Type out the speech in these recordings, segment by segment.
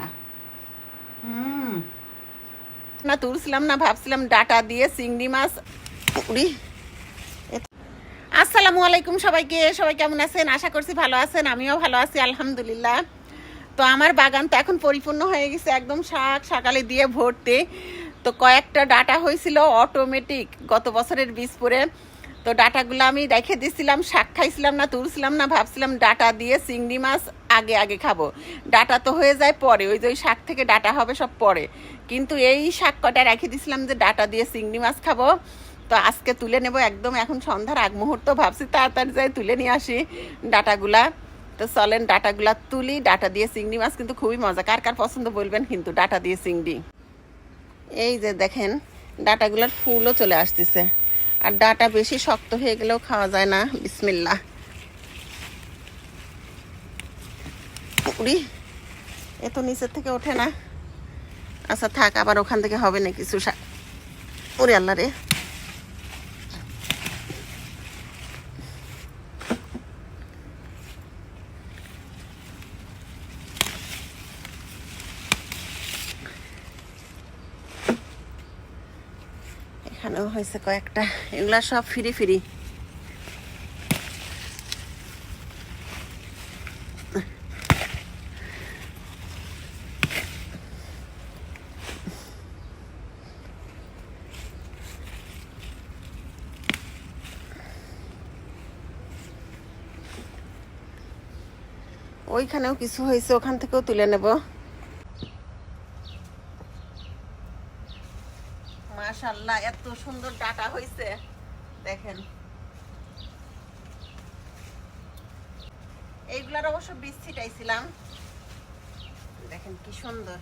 না। তুলছিলাম না, ভাবছিলাম ডাটা দিয়ে চিংড়ি মাছ আসসালামু আলাইকুম সবাইকে, সবাই কেমন আছেন? আশা করছি ভালো আছেন, আমিও ভালো আছি, আলহামদুলিল্লাহ। তো আমার বাগান তো এখন পরিপূর্ণ হয়ে গেছে, একদম শাক সকালে দিয়ে ভর্তি। তো কয়েকটা ডাটা হয়েছিল অটোমেটিক গত বছরের বীজ পরে তো ডাটাগুলো আমি রেখে দিছিলাম, শাক খাইছিলাম না, তুলছিলাম না, ভাবছিলাম ডাটা দিয়ে চিংড়ি মাছ আগে আগে খাব। ডাটা তো হয়ে যায় পরে, ওই যে ওই শাক থেকে ডাটা হবে সব পরে। কিন্তু এই শাক কটা রেখে দিছিলাম যে ডাটা দিয়ে চিংড়ি মাছ খাব। তো আজকে তুলে নেব একদম, এখন সন্ধ্যার আগ মুহূর্ত, ভাবছি তাড়াতাড়ি যাই তুলে নিয়ে আসি ডাটাগুলা। তো চলেন ডাটাগুলা তুলি, ডাটা দিয়ে চিংড়ি মাছ কিন্তু খুবই মজা। কার কার পছন্দ বলবেন কিন্তু ডাটা দিয়ে চিংড়ি? এই যে দেখেন, ডাটাগুলোর ফুলও চলে আসতেছে। আর ডাটা বেশি শক্ত হয়ে গেলেও খাওয়া যায় না। বিসমিল্লা উড়ি এ তো নিচের থেকে ওঠে না। আচ্ছা থাক, আবার ওখান থেকে হবে না কিছু ওরে আল্লাহ রে। এখানেও হয়েছে কয়েকটা। এগুলা সব ফিরি ফিরি। ওইখানেও কিছু হয়েছে ওখান থেকেও তুলে নেব। মাশাল্লাহ এত সুন্দর ডাটা হয়েছে দেখেন। এইগুলার অবশ্য বীজ ছিটাইছিলাম দেখেন কি সুন্দর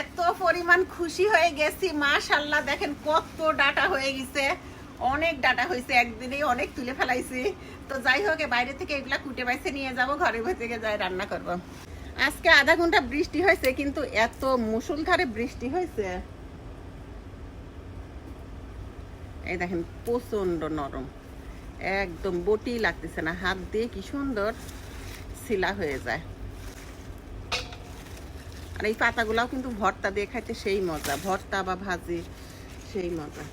এত পরিমাণ খুশি হয়ে গেছি। মাশাল্লাহ দেখেন কত ডাটা হয়ে গেছে। অনেক ডাটা হয়েছে, একদিনেই অনেক তুলে ফেলাইছি। তো যাই হোক বাইরে থেকে এগুলা কুটে বাইছে নিয়ে যাব, ঘরে থেকে যাই রান্না করব। আজকে আধা ঘণ্টা বৃষ্টি হয়েছে, কিন্তু এত মুসুলধারে বৃষ্টি হয়েছে। এই দেখেন প্রচণ্ড নরম। একদম বটি লাগতেছে না, হাত দিয়ে কি সুন্দর শিলা হয়ে যায়। আর এই পাতাগুলাও কিন্তু ভর্তা দিয়ে খাইতে সেই মজা। ভর্তা বা ভাজি সেই মজা।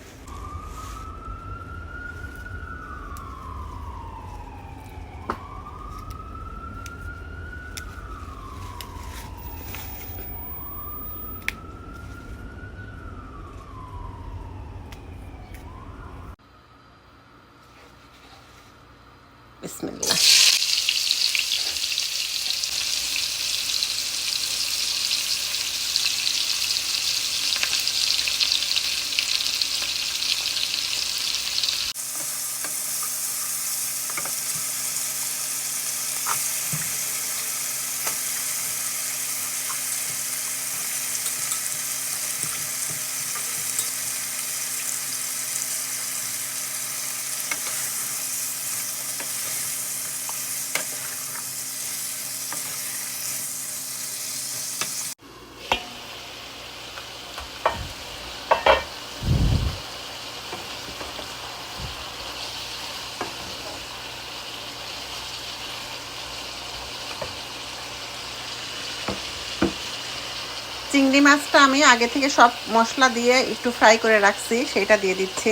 চিংড়ি মাছটা আমি আগে থেকে সব মশলা দিয়ে একটু ফ্রাই করে রাখছি, সেটা দিয়ে দিচ্ছি।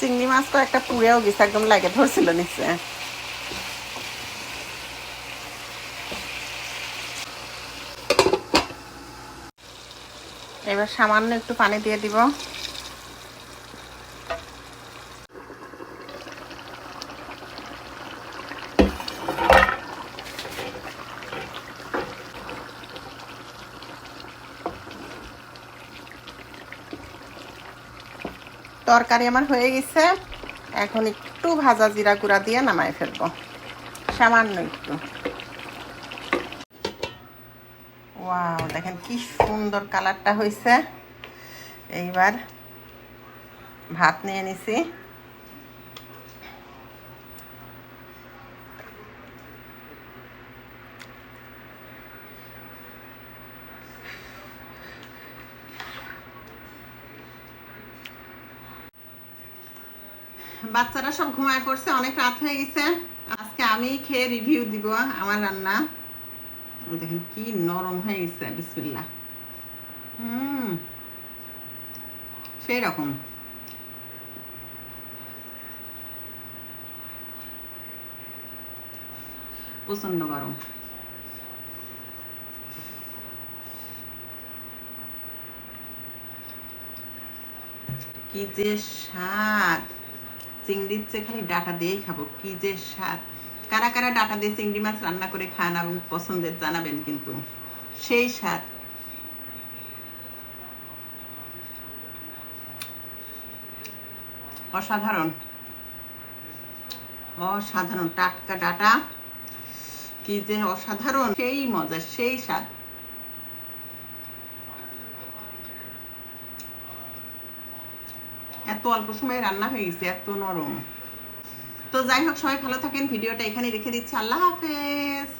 চিংড়ি মাছ তো একটা পুড়েও গেছে, একদম লাগে ধরছিল নিচে। এবার সামান্য একটু পানি দিয়ে দিব। তরকারি আমার হয়ে গেছে। এখন একটু ভাজা জিরা গুঁড়া দিয়ে নামাই ফেলব। সামান্য একটু। ওয়াও, দেখেন কি সুন্দর কালারটা হয়েছে এইবার ভাত নিয়ে নিছি। বাচ্চারা সব ঘুমায় পড়ছে, অনেক রাত হয়ে গেছে। আজকে আমি খেয়ে রিভিউ দিব আমার রান্না। দেখেন কি নরম হয়ে গেছে বিসমিল্লা হুম, সেই রকম। প্রচণ্ড গরম। কি যে স্বাদ। চিংড়ির চেয়ে খালি ডাটা দিয়েই খাব। কি যে স্বাদ। কারা কারা ডাটা দিয়ে চিংড়ি মাছ রান্না করে খান এবং পছন্দের জানাবেন কিন্তু। সেই স্বাদ। অসাধারণ। অসাধারণ। টাটকা ডাটা। কি যে অসাধারণ। সেই মজা, সেই স্বাদ। এত অল্প সময়ে রান্না হয়ে গেছে, এত নরম। তো যাই হোক, সবাই ভালো থাকেন। ভিডিওটা এখানে রেখে দিচ্ছি। আল্লাহ হাফেজ।